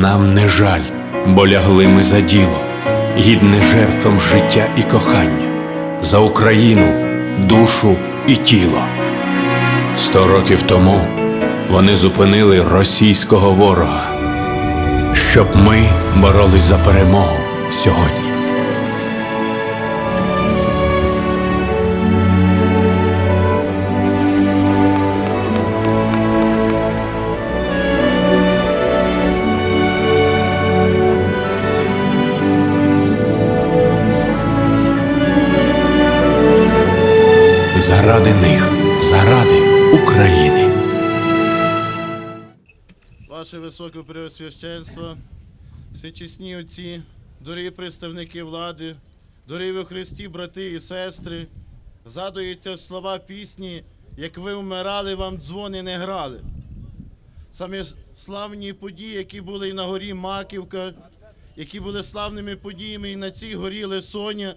Нам не жаль, бо лягли ми за діло, гідне жертвам життя і кохання, за Україну, душу і тіло. Сто років тому вони зупинили російського ворога, щоб ми боролись за перемогу сьогодні. Заради них, заради України. Ваше високе Високопреосвященство, всечесні отці, дорогі представники влади, дорогі у Христі, брати і сестри, згадуються слова пісні, як ви вмирали, вам дзвони не грали. Самі славні події, які були і на горі Маківка, які були славними подіями і на цій горі Лесоня,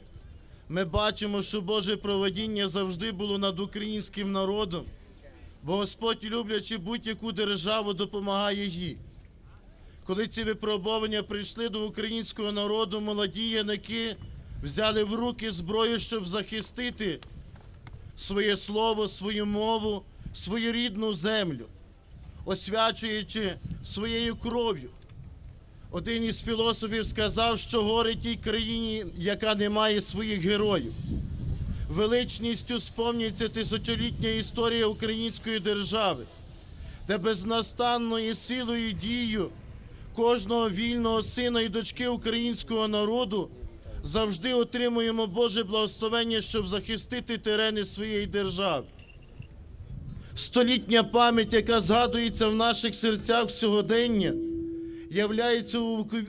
ми бачимо, що Боже проводіння завжди було над українським народом, бо Господь, люблячи будь-яку державу, допомагає їй. Коли ці випробування прийшли до українського народу, молоді яники взяли в руки зброю, щоб захистити своє слово, свою мову, свою рідну землю, освячуючи своєю кров'ю. Один із філософів сказав, що горе тій країні, яка не має своїх героїв. Величністю сповнюється тисячолітня історія української держави, де безнастанною силою дією кожного вільного сина і дочки українського народу завжди отримуємо Боже благословення, щоб захистити терени своєї держави. Столітня пам'ять, яка згадується в наших серцях сьогодення, являється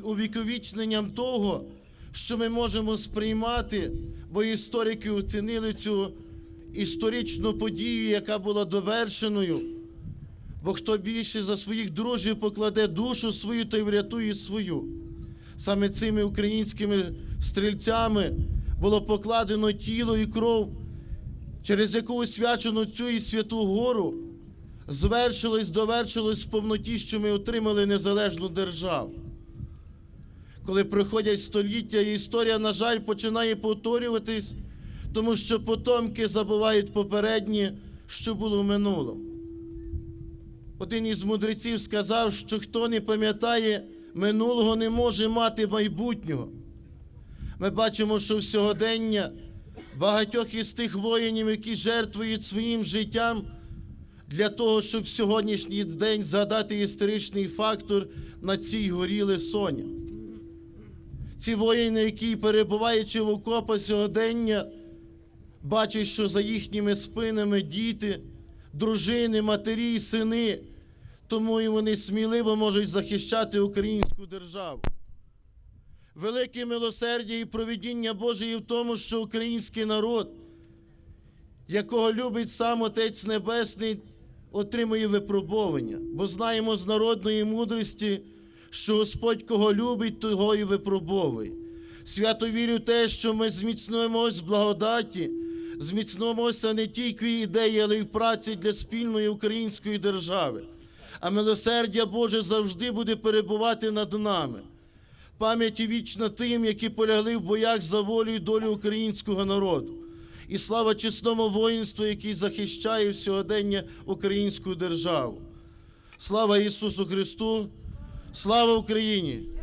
увіковічненням того, що ми можемо сприймати, бо історики оцінили цю історичну подію, яка була довершеною. Бо хто більше за своїх друзів покладе душу свою, той врятує свою. Саме цими українськими стрільцями було покладено тіло і кров, через яку освячено цю і святу гору, звершилось, довершилось в повноті, що ми отримали незалежну державу. Коли проходять століття, і історія, на жаль, починає повторюватись, тому що потомки забувають попереднє, що було в минулому. Один із мудреців сказав, що хто не пам'ятає минулого, не може мати майбутнього. Ми бачимо, що в сьогодення багатьох із тих воїнів, які жертвують своїм життям для того, щоб в сьогоднішній день згадати історичний фактор на цій горі Лисоня. Ці воїни, які перебуваючи в окопах сьогодення, бачать, що за їхніми спинами діти, дружини, матері, сини, тому і вони сміливо можуть захищати українську державу. Велике милосердя і провідіння Боже є в тому, що український народ, якого любить сам Отець Небесний, отримує випробовування. Бо знаємо з народної мудрості, що Господь кого любить, того і випробовує. Свято вірю в те, що ми зміцнуємось в благодаті, зміцнуємося не тільки в ідеї, але й в праці для спільної української держави. А милосердя Боже завжди буде перебувати над нами. Пам'яті вічна тим, які полягли в боях за волю і долю українського народу. І слава чесному воїнству, який захищає в сьогодення українську державу. Слава Ісусу Христу! Слава Україні!